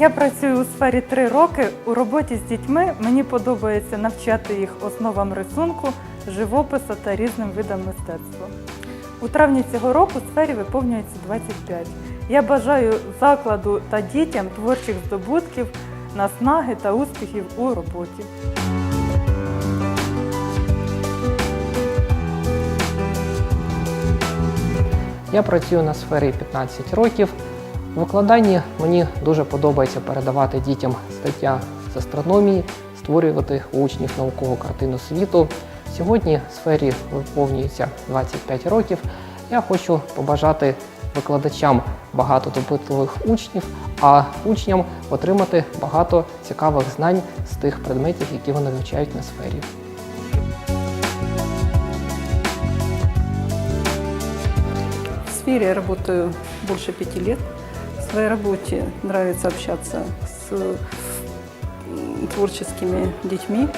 Я працюю у сфері три роки. У роботі з дітьми мені подобається навчати їх основам рисунку, живопису та різним видам мистецтва. У травні цього року сфері виповнюється 25. Я бажаю закладу та дітям творчих здобутків, наснаги та успіхів у роботі. Я працюю на сфері 15 років. У викладанні мені дуже подобається передавати дітям стаття з астрономії, створювати у учнів наукову картину світу. Сьогодні в сфері виповнюється 25 років. Я хочу побажати викладачам багато допитливих учнів, а учням отримати багато цікавих знань з тих предметів, які вони вивчають на сфері. В сфере я работаю больше пяти лет. Своей работе нравится общаться с творческими детьми,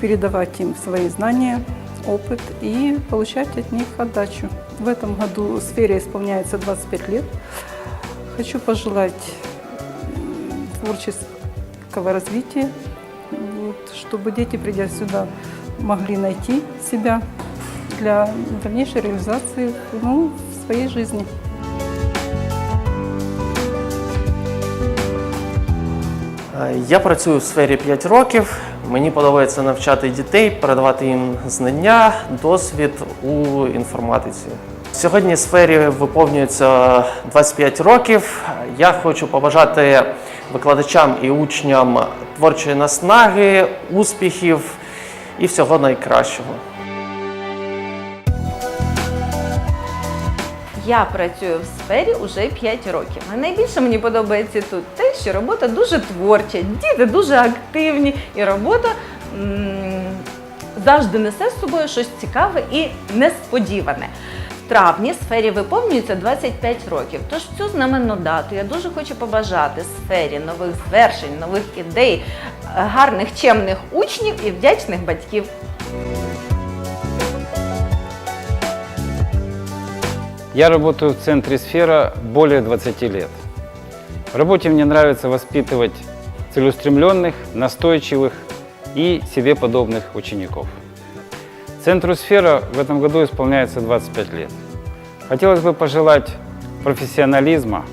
передавать им свои знания, опыт и получать от них отдачу. В этом году сфере исполняется 25 лет. Хочу пожелать творческого развития, вот, чтобы дети, придя сюда, могли найти себя для дальнейшей реализации ну, в своей жизни. Я працюю в сфері 5 років. Мені подобається навчати дітей, передавати їм знання, досвід у інформатиці. Сьогодні сфері виповнюється 25 років. Я хочу побажати викладачам і учням творчої наснаги, успіхів і всього найкращого. Я працюю в сфері уже 5 років. А найбільше мені подобається тут те, що робота дуже творча, діти дуже активні, і робота м, завжди несе з собою щось цікаве і несподіване. В травні сфері виповнюється 25 років. Тож цю знаменну дату я дуже хочу побажати сфері нових звершень, нових ідей, гарних чемних учнів і вдячних батьків. Я работаю в центре «Сфера» более 20 лет. В работе мне нравится воспитывать целеустремленных, настойчивых и себе подобных учеников. Центру «Сфера» в этом году исполняется 25 лет. Хотелось бы пожелать профессионализма,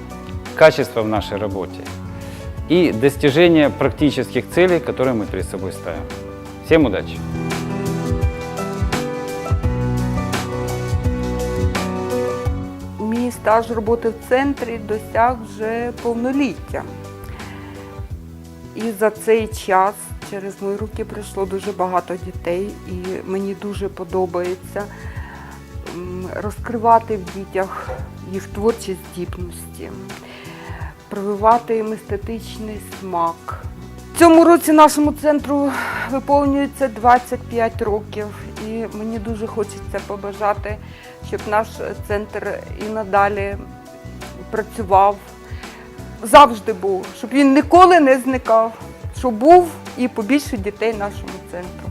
качества в нашей работе и достижения практических целей, которые мы перед собой ставим. Всем удачи! Стаж роботи в центрі досяг вже повноліття. І за цей час через мої руки пройшло дуже багато дітей, і мені дуже подобається розкривати в дітях їх творчі здібності, прививати їм естетичний смак. В цьому році нашому центру виповнюється 25 років, і мені дуже хочеться побажати, щоб наш центр і надалі працював, завжди був, щоб він ніколи не зникав, щоб був і побільше дітей нашому центру.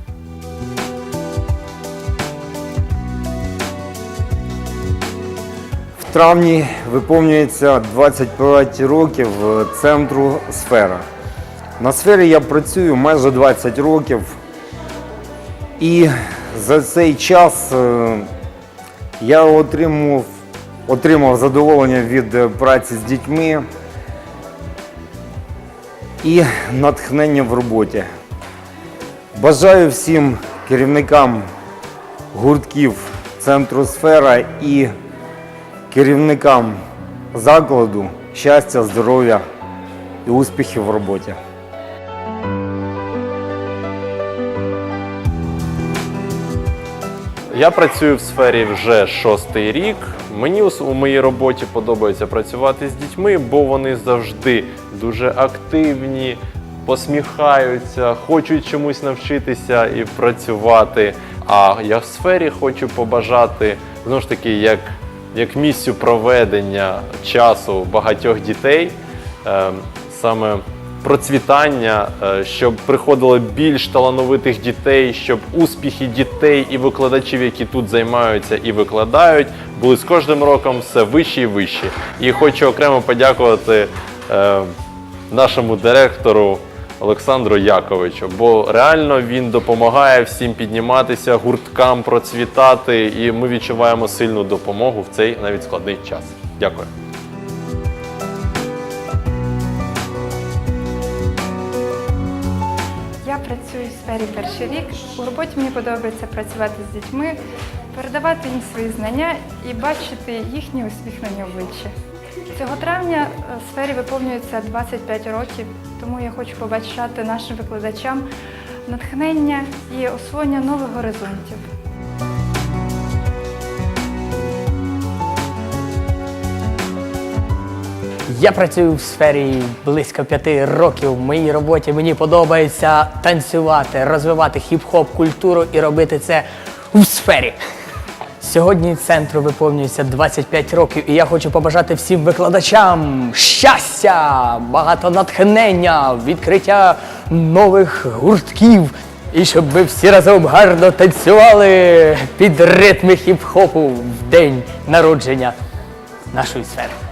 В травні виповнюється 25 років центру сфера. На сфері я працюю майже 20 років. І за цей час е, я отримав, отримав задоволення від е, праці з дітьми і натхнення в роботі. Бажаю всім керівникам гуртків центру сфера і керівникам закладу щастя, здоров'я і успіхів в роботі. Я працюю в сфері вже шостий рік. Мені у моїй роботі подобається працювати з дітьми, бо вони завжди дуже активні, посміхаються, хочуть чомусь навчитися і працювати. А я в сфері хочу побажати знову ж таки, як, як місцю проведення часу багатьох дітей. Е, саме процвітання, е, щоб приходило більш талановитих дітей, щоб успіхи дітей і викладачів, які тут займаються і викладають, були з кожним роком все вищі і вищі. І хочу окремо подякувати е, нашому директору Олександру Яковичу, бо реально він допомагає всім підніматися, гурткам процвітати, і ми відчуваємо сильну допомогу в цей навіть складний час. Дякую. Працюю в сфері перший рік. У роботі мені подобається працювати з дітьми, передавати їм свої знання і бачити їхні усміхнені обличчя. Цього травня е, в сфері виповнюється 25 років, тому я хочу побачати нашим викладачам натхнення і освоєння нових горизонтів. Я працюю в сфері близько п'яти років. В моїй роботі мені подобається танцювати, розвивати хіп-хоп культуру і робити це в сфері. Сьогодні центру виповнюється 25 років, і я хочу побажати всім викладачам щастя, багато натхнення, відкриття нових гуртків. І щоб ви всі разом гарно танцювали під ритми хіп-хопу в день народження нашої сфери.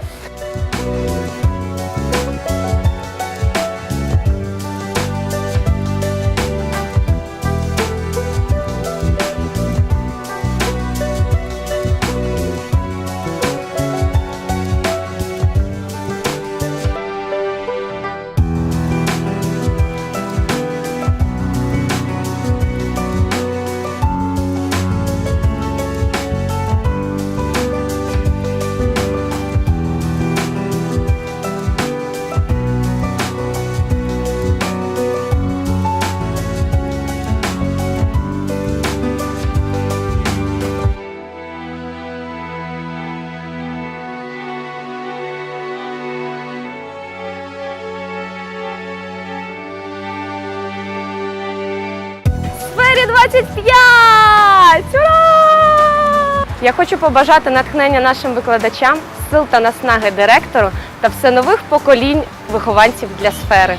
Сфері 25! Ура! Я хочу побажати натхнення нашим викладачам, сил та наснаги директору та все нових поколінь вихованців для сфери.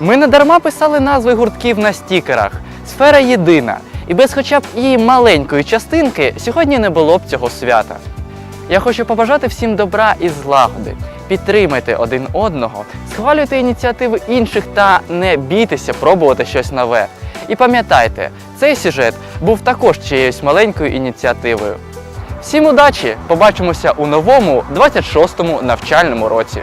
Ми не дарма писали назви гуртків на стікерах. Сфера єдина. І без хоча б її маленької частинки сьогодні не було б цього свята. Я хочу побажати всім добра і злагоди. Підтримайте один одного, схвалюйте ініціативи інших та не бійтеся пробувати щось нове. І пам'ятайте, цей сюжет був також чиєюсь маленькою ініціативою. Всім удачі! Побачимося у новому 26-му навчальному році.